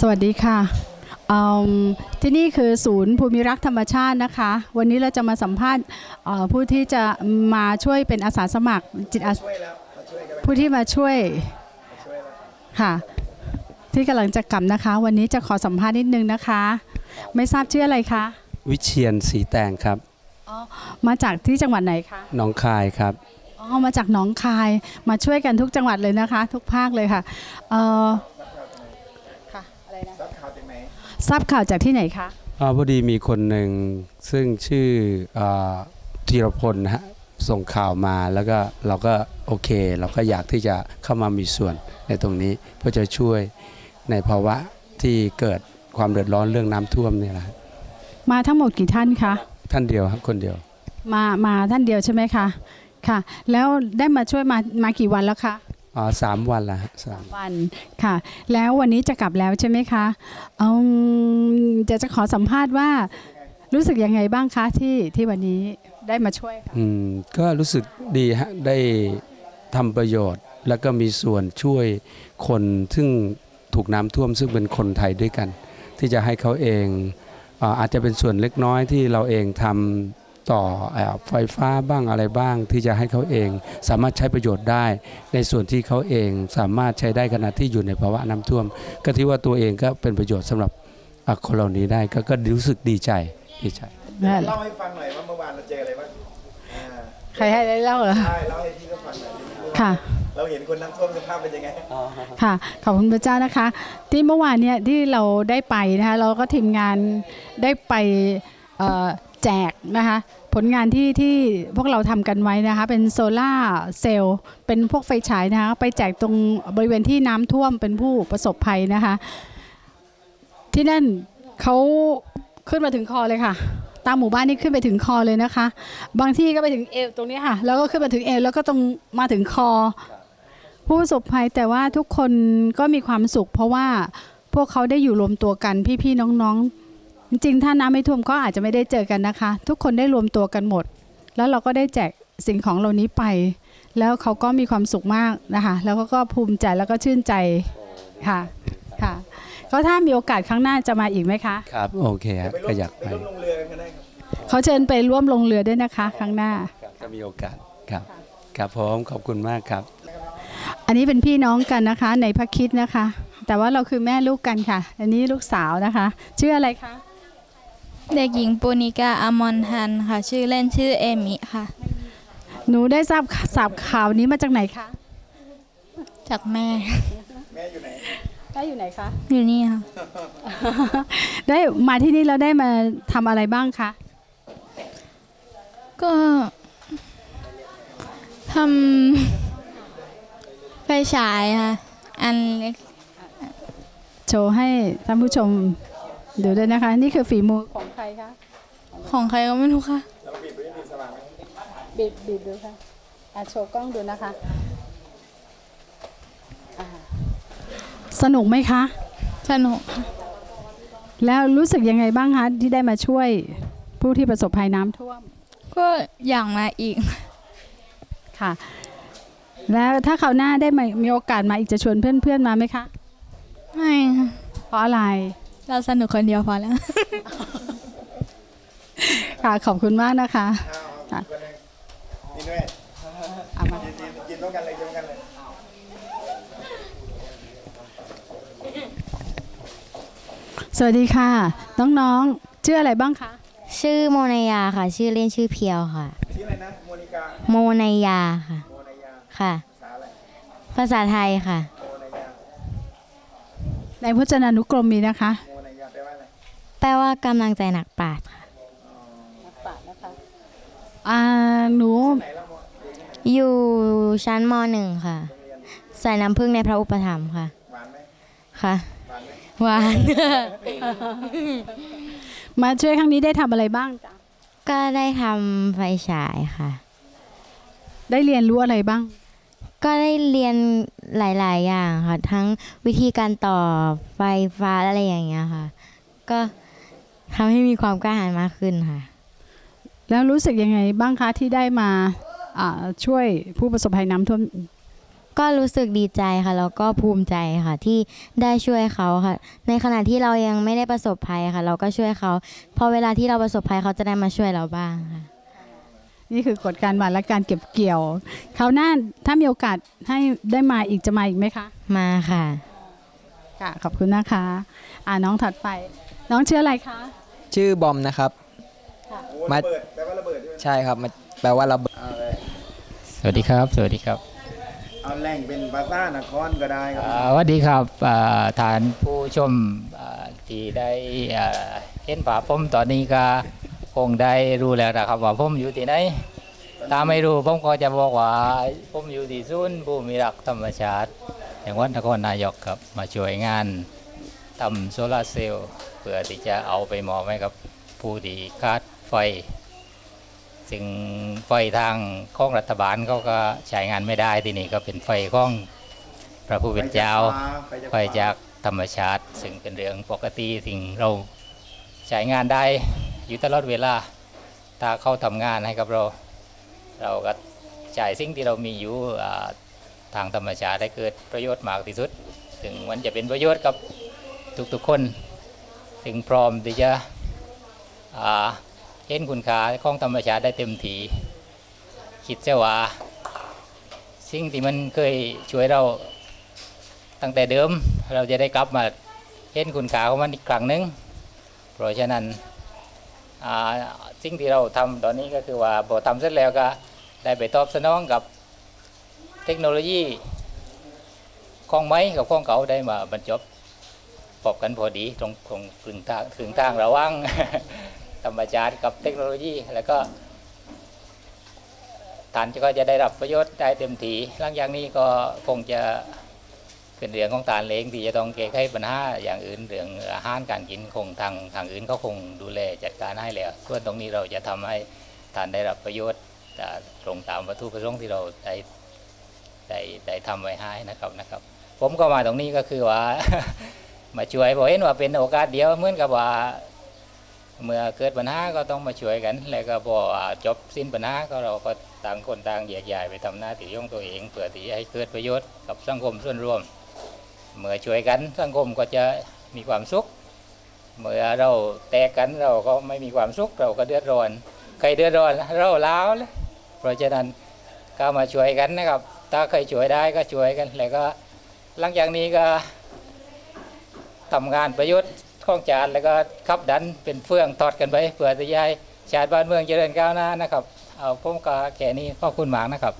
สวัสดีค่ะอืมที่นี่คือศูนย์ภูมิรักษ์ธรรมชาตินะคะ วันนี้เราจะมาสัมภาษณ์เอ่อผู้ที่จะมาช่วยเป็นอาสาสมัครจิตอาสผู้ที่มาช่วยค่ะ ที่กำลังจะกลับนะคะ วันนี้จะขอสัมภาษณ์นิดนึงนะคะ ไม่ทราบชื่ออะไรคะวิเชียนสีแตงครับมาจากที่จังหวัดไหนคะหน้องคายครับอ๋อมาจากหนองคายมาช่วยกันทุกจังหวัดเลยนะคะ ทุกภาคเลยค่ะเอ่อค่ะอะไรนะทราบข่าวจากไหน ทราบข่าวจากที่ไหนคะอ่าพอดีมีคนหนึ่งซึ่งชื่ออาธีรพลนะฮะส่งข่าวมาแล้วก็เราก็โอเค เราก็อยากที่จะเข้ามามีส่วนในตรงนี้เพื่อจะช่วยในภาวะที่เกิดความเดือดร้อนเรื่องน้ำท่วมเนี่ยแหละมาทั้งหมดกี่ท่านคะท่านเดียวครับคนเดียว มามาท่านเดียวใช่ไหมคะค่ะ แล้วได้มาช่วยมามากี่วันแล้วคะ อ๋อสามวันละฮะสามวันค่ะ แล้ววันนี้จะกลับแล้วใช่ไหมคะอืมจะจะขอสัมภาษณ์ว่า รู้สึกยังไงบ้างคะที่ที่วันนี้ได้มาช่วยค่ะอืมก็รู้สึกดีฮะได้ทำประโยชน์ แล้วก็มีส่วนช่วยคนซึ่งถูกน้ำท่วมซึ่งเป็นคนไทยด้วยกัน ที่จะให้เขาเองอาอาจจะเป็นส่วนเล็กน้อยที่เราเองทำ ต่อเอ่อไฟฟ้าบ้างอะไรบ้างที่จะให้เขาเอง สามารถใช้ประโยชน์ได้ ในส่วนที่เขาเองสามารถใช้ได้ขณะที่อยู่ในภาวะน้ำท่วม ก็ที่ว่าตัวเองก็เป็นประโยชน์สำหรับอะคนเหล่านี้ได้ก็ก็รู้สึกดีใจดีใจเล่าให้ฟังหน่อยว่าเมื่อวานเราเจออะไรบ้างอ่าใครให้ได้เล่าเหรอใช่เล่าให้พี่ก็ฟังหน่อยดิค่ะเราเห็นคนน้ำท่วมสภาพเป็นยังไงค่ะขอบคุณพระเจ้านะคะ ที่เมื่อวานเนี่ยที่เราได้ไปนะคะเราก็ทีมงานได้ไปเอ่อแจกนะคะ ผลงานที่ที่พวกเราทำกันไว้นะคะ เป็นโซล่าเซลล์เป็นพวกไฟฉายนะคะไปแจกตรงบริเวณที่น้ำท่วมเป็นผู้ประสบภัยนะคะ ที่นั่นเขาขึ้นมาถึงคอเลยค่ะ ตามหมู่บ้านนี่ขึ้นไปถึงคอเลยนะคะ บางที่ก็ไปถึงเอวตรงนี้ค่ะ แล้วก็ขึ้นมาถึงเอวแล้วก็ตรงมาถึงคอ ผู้ประสบภัยแต่ว่าทุกคนก็มีความสุข เพราะว่าพวกเขาได้อยู่รวมตัวกันพี่ๆน้องๆ จริงๆถ้าน้ำไม่ท่วมก็อาจจะไม่ได้เจอกันนะคะ ทุกคนได้รวมตัวกันหมด แล้วเราก็ได้แจกสิ่งของเหล่านี้ไป แล้วเขาก็มีความสุขมากนะคะ แล้วเขาก็ภูมิใจแล้วก็ชื่นใจค่ะค่ะ ก็ถ้ามีโอกาสครั้งหน้าจะมาอีกไหมคะครับโอเคฮะไปร่วก็มอยากไปไปร่วมลงเรือกันก็ได้ครับเขาเชิญไปร่วมลงเรือด้วยนะคะ ครั้งหน้าครับถ้ามีโอกาสครับครับผมขอบคุณมากครับ อันนี้เป็นพี่น้องกันนะคะในพระคริดนะคะ แต่ว่าเราคือแม่ลูกกันค่ะ อันนี้ลูกสาวนะคะ ชื่ออะไรคะ เด็กหญิงปูนิกาอมรทันค่ะ ชื่อเล่นชื่อเอมิค่ะ หนูได้ทราบทราบข่าวนี้มาจากไหนคะ จากแม่ แม่อยู่ไหนได้อยู่ไหนคะ อยู่นี่ค่ะ ได้มาที่นี่แล้วได้มาทำอะไรบ้างคะ ก็ทำไฟฉายค่ะ อันเล็ก โชว์ให้ท่านผู้ชมดูด้วยนะคะ นี่คือฝีมือของใครคะของใครก็ไม่รู้ค่ะเราปิดไปปิดสว่างไหมบีบบีบดูค่ะอะโชว์กล้องดูนะคะอ่าสนุกไหมคะ สนุกค่ะแล้วรู้สึกยังไงบ้างคะ ที่ได้มาช่วยผู้ที่ประสบภัยน้ำท่วม ก็อย่างมาอีก ค่ะ แล้วถ้าคราวหน้าได้มามีโอกาสมาอีกจะชวนเพื่อนๆมาไหมคะ ไม่ค่ะเพราะอะไร เราสนุกคนเดียวพอแล้ว ค่ะขอบคุณมากนะคะเอาเอาค่ะอีกคนหนึงนี่ด้วยเอามากินกินกินต้องกันเลยกินต้องกันเลยสวัสดีค่ะ น้องๆชื่ออะไรบ้างคะชื่อโมนายาค่ะ ชื่อเล่นชื่อเพียวค่ะชื่ออะไรนะโมนิกาโมนายาค่ะโมนายาค่ะ ภาษาอะไรภาษาไทยค่ะโมนายาในพจนานุกรมมีนะคะโมนายาแปลว่าอะไรแปลว่ากำลังใจหนักปราดค่ะ อ่าหนูอยู่ชั้นมหนึ่งค่ะ ใส่น้ำผึ้งในพระอุปถัมภ์ค่ะหวานไหมค่ะหวานไหมหวาน มาช่วยครั้งนี้ได้ทำอะไรบ้างจ๊ะ ก็ได้ทำไฟฉายค่ะ ได้เรียนรู้อะไรบ้าง ก็ได้เรียนหลาย ๆ อย่างค่ะ ทั้งวิธีการต่อไฟฟ้าอะไรอย่างเงี้ยค่ะ ก็ทำให้มีความกล้าหาญมากขึ้นค่ะ แล้วรู้สึกยังไงบ้างคะที่ได้มาอ่าช่วยผู้ประสบภัยน้ำท่วมก็รู้สึกดีใจค่ะแล้วก็ภูมิใจค่ะที่ได้ช่วยเขาค่ะ ในขณะที่เรายังไม่ได้ประสบภัยค่ะ เราก็ช่วยเขาพอเวลาที่เราประสบภัยเขาจะได้มาช่วยเราบ้างค่ะ นี่คือกฎการหวานและการเก็บเกี่ยวคราวหน้าถ้ามีโอกาสให้ได้มาอีกจะมาอีกไหมคะ มาค่ะค่ะขอบคุณนะคะ อ่าน้องถัดไป น้องชื่ออะไรคะ ชื่อบอมนะครับโอ้ มาระเบิดแปลว่าระเบิดใช่ไหมใช่ครับมันแปลว่าระเบิดเอาเลยสวัสดีครับ สวัสดีครับเอาแหล่งเป็นภาษานครก็ได้ครัอ่าสวัสดีครับอ่าฐานผู้ชมอ่าที่ได้อ่าเห็นภาพผมตอนนี้ก็คงได้รู้แล้วนะครับว่าผมอยู่ที่ไหนถ้าไม่รู้ผมก็จะบอกว่าผมอยู่ที่ศูนย์ผู้มีรักธรรมชาติจังหวัดนครนายกครับมาช่วยงานทำโซลาร์เซลล์เพื่อที่จะเอาไปมอบให้กับผู้ที่ขาด ไฟซึ่งไฟทางของรัฐบาลเขาก็ใช้งานไม่ได้ที่นี่ก็เป็นไฟของพระผู้เป็นเจ้าไฟจากธรรมชาติ ซึ่งเป็นเรื่องปกติสิ่งเราใช้งานได้อยู่ตลอดเวลาถ้าเขาทำงานให้กับเรา เราก็จ่ายสิ่งที่เรามีอยู่อ่าทางธรรมชาติให้เกิดประโยชน์มากที่สุดซึ่งมันจะเป็นประโยชน์กับทุกๆคนซึ่งพร้อมที่จะอ่า เห็นคุณค่าของธรรมชาติได้เต็มทีคิดเสว่า สิ่งที่มันเคยช่วยเราตั้งแต่เดิมเราจะได้กลับมาเห็นคุณค่าของมันอีกครั้งหนึ่งเพราะฉะนั้นสิ่งที่เราทำตอนนี้ก็คือว่าพอทำเสร็จแล้วก็ได้ไปตอบสนองกับเทคโนโลยีของไม้กับของเก่าได้มาบรรจบพบกันพอดีตรงตรงถึงทางถึงทางระว่าง ธรรมชาติกับเทคโนโลยี แล้วก็ฐานก็จะได้รับประโยชน์ได้เต็มทีหลังจากนี้ก็คงจะเป็นเรื่องของฐานเองที่จะต้องแก้ไขปัญหาอย่างอื่นเรื่องอาหารการกินคงทางทางอื่นเขาคงดูแลจัดการให้แล้วส่วนตรงนี้เราจะทำให้ฐานได้รับประโยชน์อ่าตรงตามวัตถุประสงค์ที่เราได้ได้ได้ทำไว้ให้นะครับนะครับ ผมก็มาตรงนี้ก็คือว่า มาช่วยบอกเห็นว่าเป็นโอกาสเดียวเหมือนกับว่า เมื่อเกิดปัญหาก็ต้องมาช่วยกัน แล้วก็พอจบสิ้นปัญหาก็เราก็ต่างคนต่างแยกย้ายไปทำหน้าที่ของตัวเองเพื่อที่ให้เกิดประโยชน์กับสังคมส่วนรวม เมื่อช่วยกันสังคมก็จะมีความสุข เมื่อเราแตกกันเราก็ไม่มีความสุขเราก็เดือดร้อน ใครเดือดร้อนเราล้าวเลยเพราะฉะนั้นก็มาช่วยกันนะครับ ถ้าใครช่วยได้ก็ช่วยกัน แล้วก็หลังจากนี้ก็ทำงานประโยชน์ ของจานแล้วก็ขับดันเป็นเฟื่องทอดกันไปเผื่อจะย้ายชาติบ้านเมืองเจริญก้าวหน้านะครับ เอาผมก็แค่นี้ขอบคุณหมากนะครับ